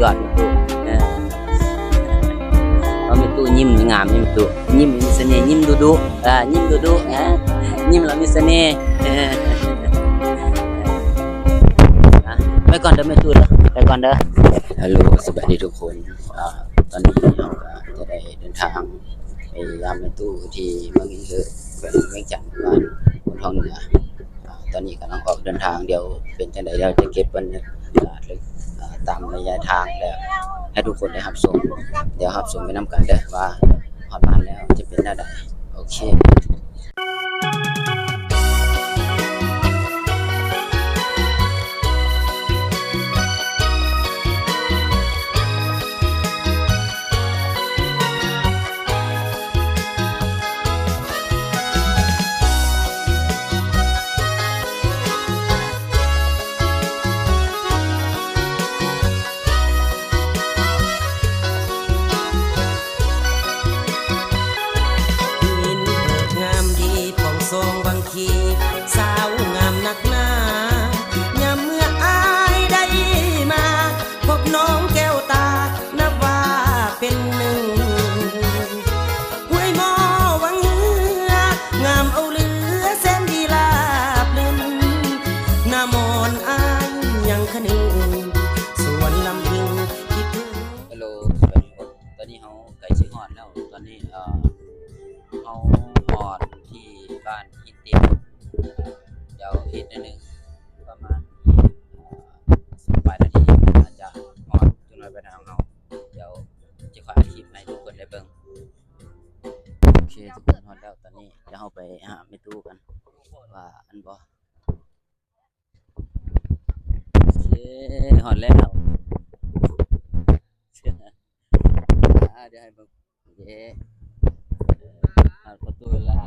ยอดตู้เออเอามีตู้ยิ้มงามนี่มีตู้ยิ้มมีเสน่ห์ยิ้มดุดุอ่ายิ้มดุดุนะยิ้มแล้วมีเสน่ห์เอออะไปก่อนเด้อแม่ตู้เด้อไปก่อนเด้อฮัลโหลสวัสดีทุกคนอ่าตอนนี้เราจะได้เดินทางไปยามแม่ตู้ที่เมืองนี้คือเป็นเวียงจันทร์บ้านคนท้องเหนือตอนนี้กำลังออกเดินทางเดี๋ยวเป็นจังไดเราจะเก็บบรรยากาศ ตามระยะทางแล้วให้ทุกคนได้รับชมเดี๋ยวรับชมไปนํกันเด้อว่าฮอดบ้านแล้วจะเป็นหน้าใดโอเคานหินเตียงเดี๋ยวอีกนิดนึงประมาณสิบปลายนาทีอาจจะฮอดจุดหมายปทางของเฮาเดี๋ยวจะขออัดคลิปให้ทุกคนได้เบิ่งโอเคทุกคนฮอดแล้วตอนนี้เดี๋ยวเราไปหาแม่ตู้กันว่าอันบ่โอเคฮอดแล้วเดี๋ยวให้เบิ่งเย้ฮอดประตูแล้ว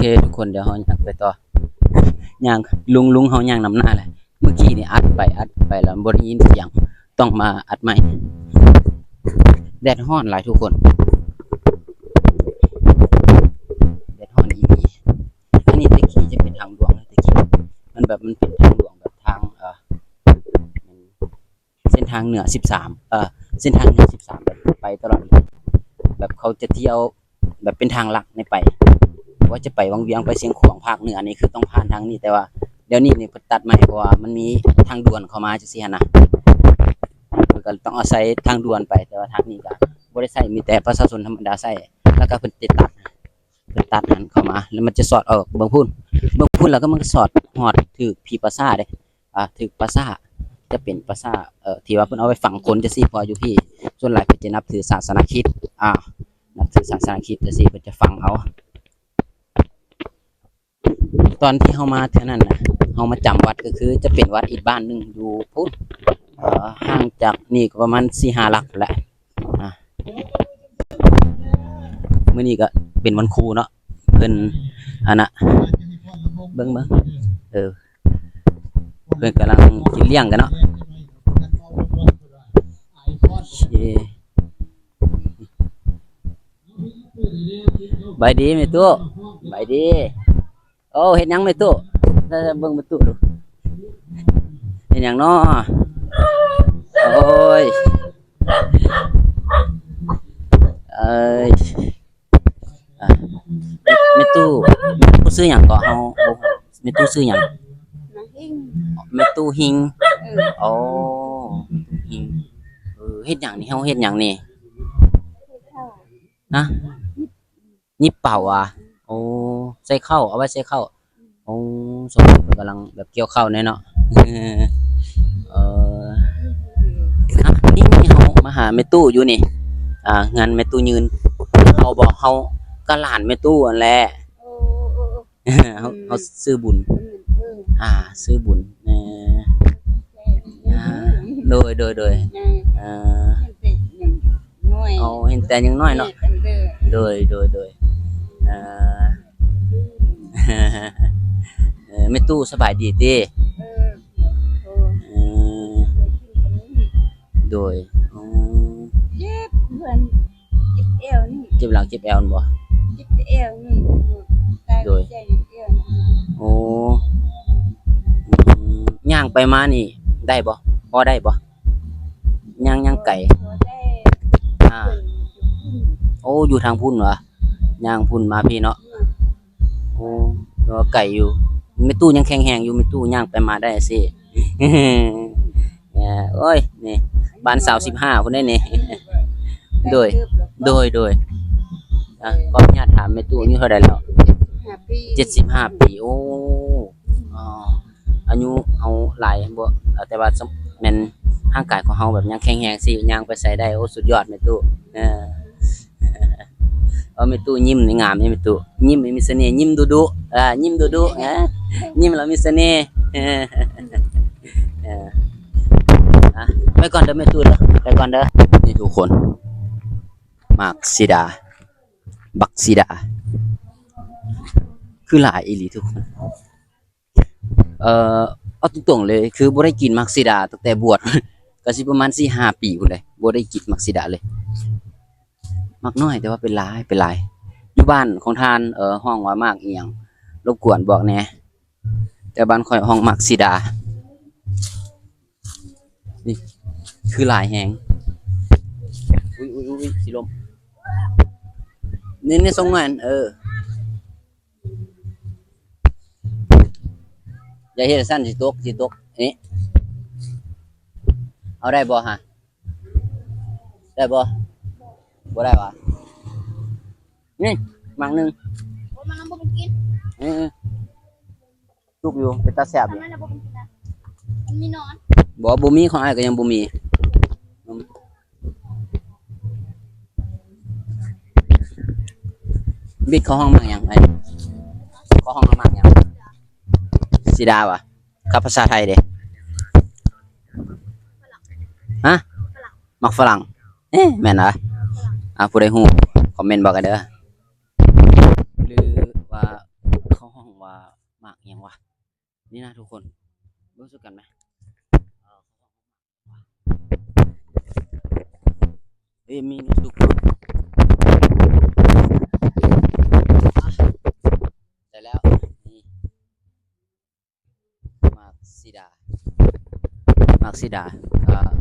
เคทุกคนเดี๋ยวเราอยากไปต่อย่างลุงลุงเฮาย่างนำหน้าแหละเมื่อกี้นี่อัดไปอัดไปแล้วบ่ได้ยินเสียงต้องมาอัดใหม่แดดร้อนหลายทุกคนแดดร้อนอีหลีอันนี้ตะกี้จะเป็นทางหลวงนะตะกี้มันแบบมันเป็นทางหลวงแบบทางเออเส้นทางเหนือ13เออเส้นทางเหนือ13แบบไปตลอดแบบเขาจะเที่ยวแบบเป็นทางหลักในไป ว่าจะไปวังเวียงไปเชียงขวางภาคเหนือนี่คือต้องผ่านทางนี้แต่ว่าเดี๋ยวนี้นี่เพิ่นตัดใหม่เพราะว่ามันมีทางด่วนเข้ามาจังซี่นะเพิ่นก็ต้องอาศัยทางด่วนไปแต่ว่าทางนี้ก็บ่ได้ใช้มีแต่ประชาชนธรรมดาใช้แล้วก็เพิ่นติดตัดเพิ่นตัดนั้นเข้ามา แล้วมันจะสอดออกเบิ่งพุ่นเบิ่งพุ่นแล้วก็มันก็สอดฮอดถึกผีประสาเด้อ่าถึกประสาจะเป็นประสาเอ่อที่ว่าเพิ่นเอาไว้ฝังคนจังซี่พออยู่พี่ ส่วนหลายเพิ่นจะนับถือศาสนาคริสต์อ่านับถือศาสนาคริสต์จังซี่เพิ่นจะฝังเอา ตอนที่เฮามาเท่านั้นนะเฮามาจำวัดก็คือ จะเป็นวัดอีกบ้านหนึ่งอยู่พุทธเอ่อห่างจากนี่ก็ประมาณ4-5หลักแหละอะมื้อนี้ก็เป็นวันครูเนาะเพิ่นอันน่ะเบิ่งเบิ่งเออเพิ่นกำลังกินเลี้ยงกันเนาะบายดีแม่ตู้บายดี โอ้เห็นยังไม่ตู้เบิ่งมาตู้ดูเห็นยังนาะโอ้ยเอ้ยไม่ตู้ไม่ตู้ซื้อหยังก็เฮาไม่ตู้ซื้อหยังน้องไม่ตู้หิงโอ้หิงเออเฮ็ดหยังนี่เฮาเฮ็ดหยังนี้นะยิบเป่าอะ อ้ใส่ข้าวเอาไว้ใส่ข้าวโอ้สมมติกำลังแบบเกี่ยวข้าวแน่เนาะเอออะนี่นี่เฮามาหาแม่ตู้อยู่นี่ อ่างานแม่ตู้ยืนเขาบอกเฮาก็หลานแม่ตู้อันแหละโอ้โอ้เฮาเฮาซื้อบุญเอออ่า ซื้อบุญเอออ่าโดยโดยโดยเออน้อยเอาเห็นแต่ยังน้อยเนาะโดยโดยโดยเอ่อ เออแม่ตู้สบายดีติเออโอ้เออโดยอ๋อเจ็บเพื่อนเจ็บเอวนี่เจ็บหลังเจ็บแอวนั่นบ่เจ็บเอวนี่ตายใจเอวนี่โอ้อืมย่างไปมานี่ ได้บ่พอได้บ่ย่างย่างไก่พอได้อ่าโอ้อยู่ทางพุ่นเหรอย่างพุ่นมาพี่เนาะโอ้ รอไก่อยู่ไม่ตู้ยังแข็งแหงอยู่ไม่ตู้ย่างไปมาได้สิเนี่ยโอ้ยนี่บ้านสาวสิบห้าคนได้นี่โดย โดยโดยอะขออนุญาตถามแม่ตู้อายุเท่าไหร่แล้วห้าปีเจ็ดสิบห้าปีโอ้อ๋ออายุเฮาหลายบ่เอ่อแต่ว่าสมแม่นร่างกายของเฮาแบบยังแข็งแรงสิย่างไปใส่ได้โอ้สุดยอดแม่ตู้เออ เอาแม่ตู้ยิ้มนี่งามนี่แม่ตู้ยิ้มนี่มีเสน่ห์ยิ้มดุดุๆอ่ายิ้มดุดุๆนะยิ้มแล้วมีเสน่ห์เออเอออะไปก่อนเด้อแม่ตู้เด้อไปก่อนเด้อนี่ทุกคนมากซิดา บักซิดา คือหลายอีหลีทุกคน เอ่อเอาตรงๆเลย คือบ่ได้กินมักซิดาตั้งแต่บวชก็สิประมาณ4-5ปีพุ่นเลยบ่ได้กินมักซิดาเลย มักน้อยแต่ว่าเป็นหลายเป็นหลายอยู่บ้านของทานเอ่อห้องว่ามากอีหยังรบกวนบอกแหน่แต่บ้านข่อยห้องมักซิดานี่คือหลายแฮงอุ้ยอุ้ยอุ้ยสิลมนี่นี่ส่งงานเอออย่าเฮ็ดให้สั้นสิตกสิตกนี่เอาได้บ่ฮะได้บ่ บ่ได้วะนี่มังหนึงโอ้มันน้ำบ่เป็นกินเออจุกอยู่เป็นตาแสบอยู่ทำไมน้ำบ่เป็นกินนะมันมีนอนบ่บ่มีของอ้ายก็ยังบ่มีอืมบิดเข้าห้องมังหยังไอ้เข้าห้องมังหยังสิดาวะกับภาษาไทยเด้ฮะมักฝรั่งเอ๊ะแม่นเหรอ อาผู้ใดฮู้คอมเมนต์บอกกันเด้อหรือว่าเข้าห้องว่ามักยังวะนี่นะทุกคนรู้สึกกันไหมเอ้มีทุกคนอ่แล้วนี่มากซิดามากซิดาอ่า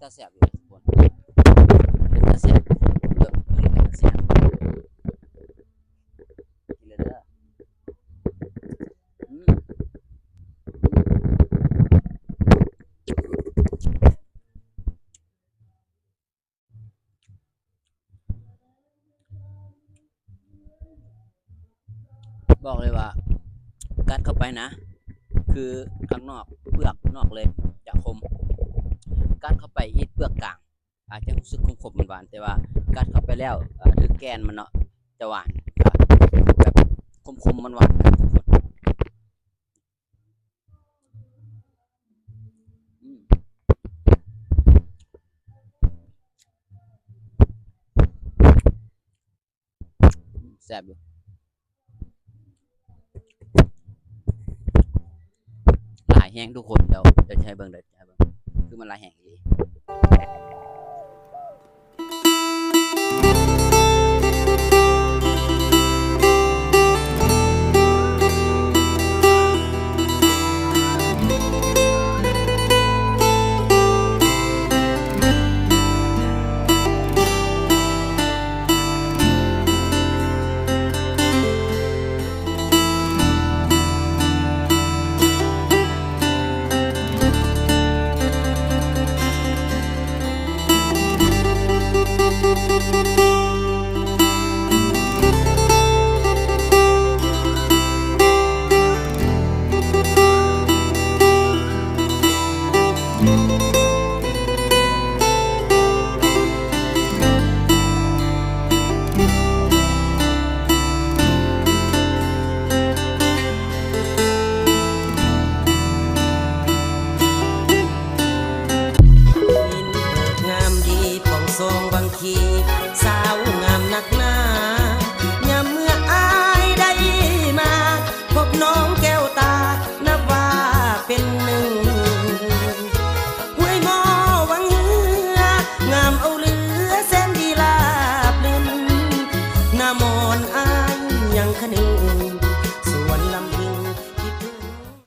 ตาแสบอยู่ทุกคนเป็นตาแสบเบิ่งเบิ่งเป็นตาแสบกินเลยเด้อบอกเลยว่ากัดเข้าไปนะ คือข้างนอกเปลือกนอกเลยจะคม กัดเข้าไปอีกเปลือกกลาง อาจจะรู้สึกขมๆหวานๆแต่ว่ากัดเข้าไปแล้วถือแกนมันเนาะจะหวานแบบคมๆมันหวานนะทุกคนแซ่บอยู่หลายแห้งทุกคนเดี๋ยวจะใช้เบิ่งเดี๋ยวจะใช้เบิ่ง คือมันหลายแห่งดี สองทรงบางทีส